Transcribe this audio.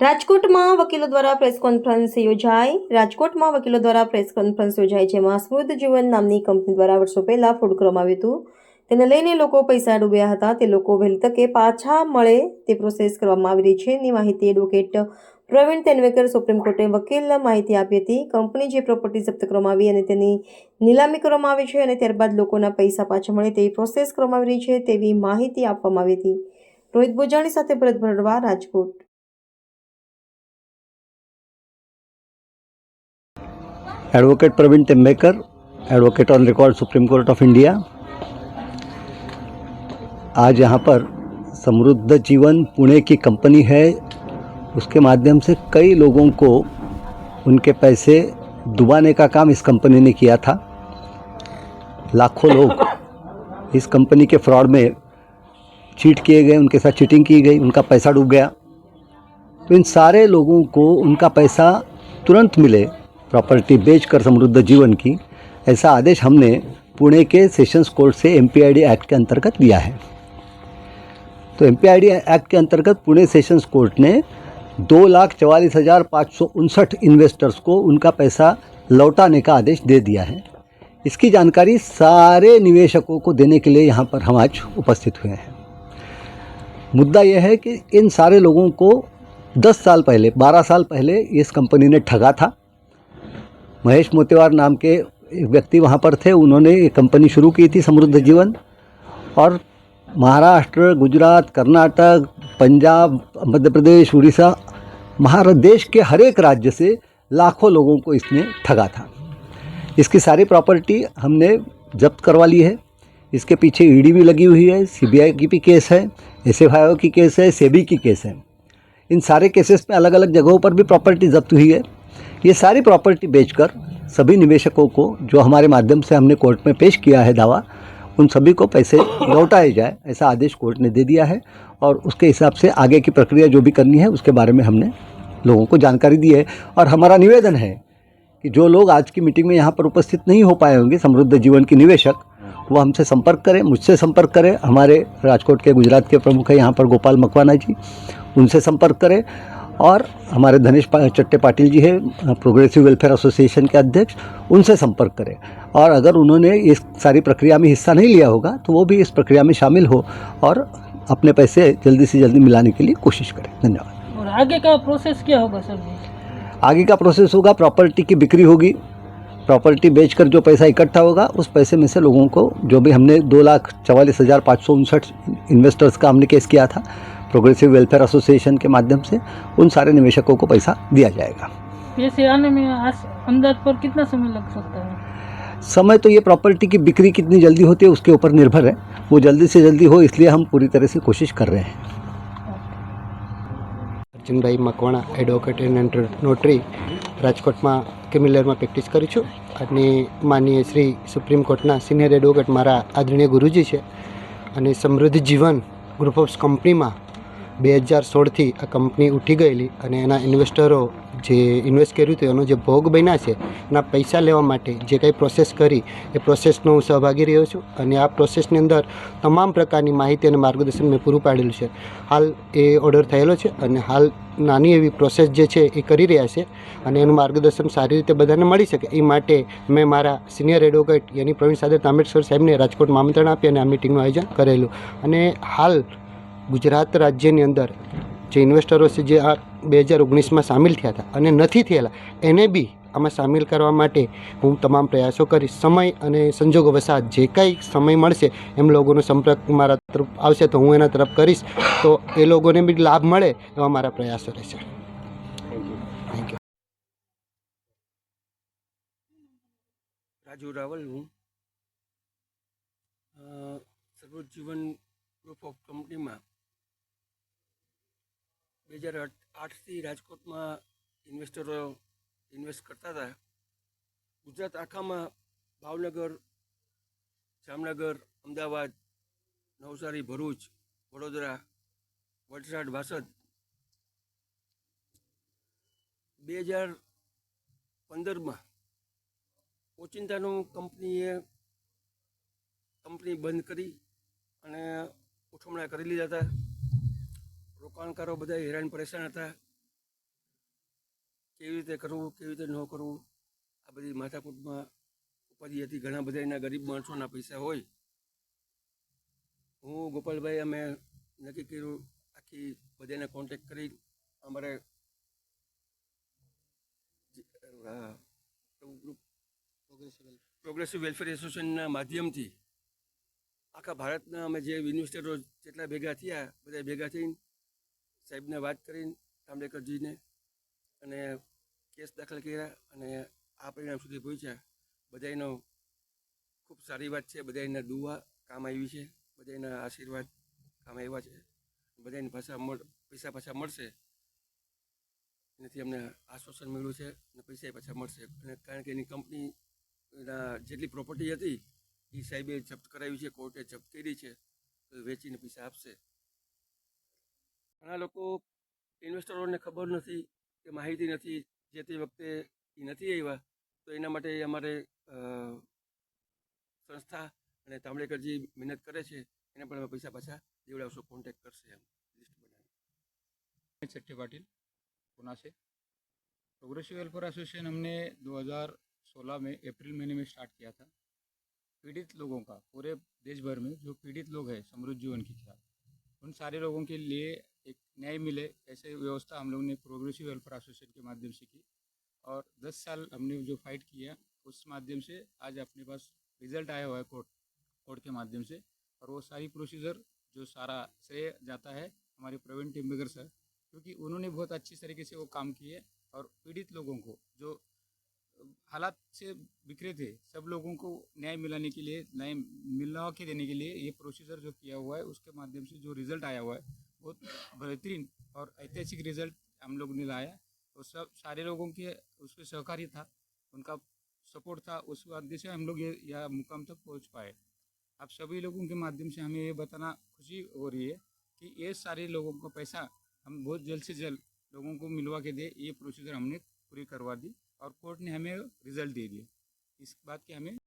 રાજકોટમાં વકીલો દ્વારા પ્રેસ કોન્ફરન્સ યોજાઈ. રાજકોટમાં વકીલો દ્વારા પ્રેસ કોન્ફરન્સ યોજાઈ જેમાં સ્મૃત જીવન નામની કંપની દ્વારા વર્ષો પહેલા ફૂડ કરવામાં આવ્યું હતું. તેને લઈને લોકો પૈસા ડૂબ્યા હતા. તે લોકો વહેલી તકે પાછા મળે તે પ્રોસેસ કરવામાં આવી રહી છે. એની માહિતી એડવોકેટ પ્રવીણ તેનવેકર સુપ્રીમ કોર્ટે વકીલ માહિતી આપી હતી. કંપની જે પ્રોપર્ટી જપ્ત કરવામાં આવી અને તેની નીલામી કરવામાં આવી છે અને ત્યારબાદ લોકોના પૈસા પાછા મળે તેવી પ્રોસેસ કરવામાં આવી રહી છે તેવી માહિતી આપવામાં આવી હતી. રોહિત ભોજાણી સાથે Bharat Bharadva Rajkot. Advocate Pravin Tembekar advocate on record supreme court of India आज यहाँ पर समृद्ध जीवन पुणे की कंपनी है। उसके माध्यम से कई लोगों को उनके पैसे डुबाने का काम इस कंपनी ने किया था। लाखों लोग इस कंपनी के फ्रॉड में चीट किए गए, उनके साथ चीटिंग की गई, उनका पैसा डूब गया। तो इन सारे लोगों को उनका पैसा तुरंत मिले। प्रॉपर्टी बेचकर समृद्ध जीवन की, ऐसा आदेश हमने पुणे के सेशंस कोर्ट से एमपीआईडी एक्ट के अंतर्गत लिया है। तो एमपीआईडी एक्ट के अंतर्गत पुणे सेशंस कोर्ट ने दो लाख चवालीस हज़ार पाँच सौ उनसठ इन्वेस्टर्स को उनका पैसा लौटाने का आदेश दे दिया है। इसकी जानकारी सारे निवेशकों को देने के लिए यहाँ पर हम आज उपस्थित हुए हैं। मुद्दा यह है कि इन सारे लोगों को 10 साल पहले 12 साल पहले इस कंपनी ने ठगा था। महेश मोतेवार नाम के एक व्यक्ति वहाँ पर थे, उन्होंने ये कंपनी शुरू की थी, समृद्ध जीवन। और महाराष्ट्र, गुजरात, कर्नाटक, पंजाब, मध्य प्रदेश, उड़ीसा महाराष्ट्र देश के हर एक राज्य से लाखों लोगों को इसने ठगा था। इसकी सारी प्रॉपर्टी हमने जब्त करवा ली है। इसके पीछे ईडी भी लगी हुई है सीबीआई की भी केस है एस एफ़ की केस है सेबी की केस है। इन सारे केसेस में अलग अलग जगहों पर भी प्रॉपर्टी जब्त हुई है। ये सारी प्रॉपर्टी बेचकर सभी निवेशकों को, जो हमारे माध्यम से हमने कोर्ट में पेश किया है दावा, उन सभी को पैसे लौटाए जाए, ऐसा आदेश कोर्ट ने दे दिया है। और उसके हिसाब से आगे की प्रक्रिया जो भी करनी है, उसके बारे में हमने लोगों को जानकारी दी है। और हमारा निवेदन है कि जो लोग आज की मीटिंग में यहाँ पर उपस्थित नहीं हो पाए होंगे, समृद्ध जीवन के निवेशक, वो हमसे संपर्क करें, मुझसे संपर्क करें। हमारे राजकोट के, गुजरात के प्रमुख है यहाँ पर गोपाल मकवाना जी, उनसे संपर्क करें। और हमारे धनेश चट्टे पाटिल जी है प्रोग्रेसिव वेलफेयर एसोसिएशन के अध्यक्ष उनसे संपर्क करें। और अगर उन्होंने इस सारी प्रक्रिया में हिस्सा नहीं लिया होगा तो वो भी इस प्रक्रिया में शामिल हो और अपने पैसे जल्दी से जल्दी मिलाने के लिए कोशिश करें। धन्यवाद। और आगे का प्रोसेस क्या होगा सर? आगे का प्रोसेस होगा प्रॉपर्टी की बिक्री होगी। प्रॉपर्टी बेचकर जो पैसा इकट्ठा होगा उस पैसे में से लोगों को जो भी हमने दो लाख चवालीस हज़ार पाँच सौ उनसठ इन्वेस्टर्स का हमने केस किया था प्रोग्रेसिव वेलफेयर एसोसिएशन के माध्यम से उन सारे निवेशकों को पैसा दिया जाएगा पैसे आने में आस- अंदाज पर कितना समय लग सकता है समय तो ये प्रॉपर्टी की बिक्री कितनी जल्दी होती है उसके ऊपर निर्भर है वो जल्दी से जल्दी हो इसलिए हम पूरी तरह से कोशिश कर रहे हैं Arjunbhai Makwana advocate and notary રાજકોટમાં ક્રિમિનલમાં પ્રેક્ટિસ કરું છું અને માનનીય શ્રી સુપ્રીમ કોર્ટના સિનિયર એડવોકેટ મારા આદરણીય ગુરુજી છે અને સમૃદ્ધ જીવન ગ્રુપ ઓફ કંપનીમાં બે હજાર સોળથી આ કંપની ઉઠી ગયેલી અને એના ઇન્વેસ્ટરો જે ઇન્વેસ્ટ કર્યું હતું, એનો જે ભોગ બન્યા છે, એના પૈસા લેવા માટે જે કંઈ પ્રોસેસ કરી, એ પ્રોસેસનો હું સહભાગી રહ્યો છું અને આ પ્રોસેસની અંદર તમામ પ્રકારની માહિતી અને માર્ગદર્શન મેં પૂરું પાડેલું છે. હાલ એ ઓર્ડર થયેલો છે અને હાલ નાની એવી પ્રોસેસ જે છે, એ કરી રહ્યા છે અને એનું માર્ગદર્શન સારી રીતે બધાને મળી શકે. એ માટે મેં મારા સિનિયર એડવોકેટ યાની પ્રવીણ સાદર તાંબેડકર સાહેબને રાજકોટ આમંત્રણ આપી અને આ મિટિંગનું આયોજન કરેલું. અને હાલ ગુજરાત રાજ્યની અંદર જે ઇન્વેસ્ટરો છે જે આ બે હજાર ઓગણીસમાં સામેલ થયા હતા અને નથી થયેલા એને બી આમાં સામેલ કરવા માટે હું તમામ પ્રયાસો કરીશ. સમય અને સંજોગો વસાત જે કાંઈ સમય મળશે એમ લોકોનો સંપર્ક મારા તરફ આવશે તો હું એના તરફ કરીશ. તો એ લોકોને બી લાભ મળે એવા મારા પ્રયાસો રહેશે. થેન્ક યુ રાજુ રાવલ હું. અ, સર્વોચ્ચ જીવન ગ્રુપ ઓફ કંપનીમાં બે હજાર આઠથી રાજકોટમાં ઇન્વેસ્ટરો ઇન્વેસ્ટ કરતા હતા. ગુજરાત આખામાં ભાવનગર, જામનગર, અમદાવાદ, નવસારી, ભરૂચ, વડોદરા, વલસાડ વાસદ બે હજાર પંદરમાં ઓચિંતાનું કંપનીએ કંપની બંધ કરી અને ઉઠમણા કરી લીધા હતા. રોકાણકારો બધા હેરાન પરેશાન હતા. કેવી રીતે કરવું, કેવી રીતે ન કરવું? આ બધી માથાકૂટમાં ઉપાધિ હતી. ઘણા બધા એના ગરીબ માણસોના પૈસા હોય. હું, ગોપાલભાઈ, અમે નક્કી કર્યું, આખી બધાને કોન્ટેક્ટ કરી, અમારે પ્રોગ્રેસિવ વેલફેર એસોસિએશનના માધ્યમથી આખા ભારતના અમે જે યુનિવર્સિટીઓ જેટલા ભેગા થયા, બધા ભેગા થઈને સાહેબને વાત કરીને તાંબેકરજીને અને કેસ દાખલ કર્યા અને આ પરિણામ સુધી પહોંચ્યા. બધાનો ખૂબ સારી વાત છે બધાના દુવા કામ આવી છે બધાના આશીર્વાદ કામ આવ્યા છે. બધાની પાછા પૈસા પાછા મળશે. એનાથી અમને આશ્વાસન મળ્યું છે અને પૈસા પાછા મળશે. અને કારણ કે એની કંપનીના જેટલી પ્રોપર્ટી હતી એ સાહેબે જપ્ત કરાવી છે, કોર્ટે જપ્ત કરી છે વેચીને પૈસા આપશે. ઘણા લોકો ઇન્વેસ્ટરોને ખબર નથી કે માહિતી નથી જે તે વખતે એ નથી આવ્યા તો એના માટે અમારે અ, સંસ્થા અને તાંબળેકરજી મહેનત કરે છે એને પણ અમે પૈસા પાછા દેવડાવશો કોન્ટેક્ટ કરશે એમ લિસ્ટ બનાવી चट्टी पाटिल पुणे से प्रोग्रेसिव वेलफेयर एसोसिएशन हमने 2016 में अप्रैल महीने में स्टार्ट किया था पीड़ित लोगों का पूरे देश भर में जो पीड़ित लोग हैं समृद्ध जीवन के खिलाफ उन सारे लोगों के लिए एक न्याय मिले, ऐसे व्यवस्था हम लोग ने प्रोग्रेसिव वेलफेयर एसोसिएशन के माध्यम से की और 10 साल हमने जो फाइट किया, उस माध्यम से आज अपने पास रिज़ल्ट आया हुआ है कोर्ट कोर्ट के माध्यम से और वो सारी प्रोसीजर जो सारा श्रेय जाता है हमारे प्रवीण टिम्बेकर सर क्योंकि उन्होंने बहुत अच्छी तरीके से वो काम किए और पीड़ित लोगों को, जो हालात से बिखरे थे। सब लोगों को न्याय मिलाने के लिए, न्याय मिलना के देने के लिए ये प्रोसीजर जो किया हुआ है, उसके माध्यम से जो रिज़ल्ट आया हुआ है, बहुत बेहतरीन और ऐतिहासिक रिज़ल्ट हम लोग ने लाया। और सब, सारे लोगों के उसमें सहकारी था, उनका सपोर्ट था, उस माध्यम से हम लोग ये, यह मुकाम तक पहुँच पाए। आप सभी लोगों के माध्यम से हमें ये बताना खुशी हो रही है कि ये सारे लोगों का पैसा हम बहुत जल्द से जल्द लोगों को मिलवा के दे, ये प्रोसीजर हमने पूरी करवा दी। और कोर्ट ने हमें रिजल्ट दे दिया इस बात की हमें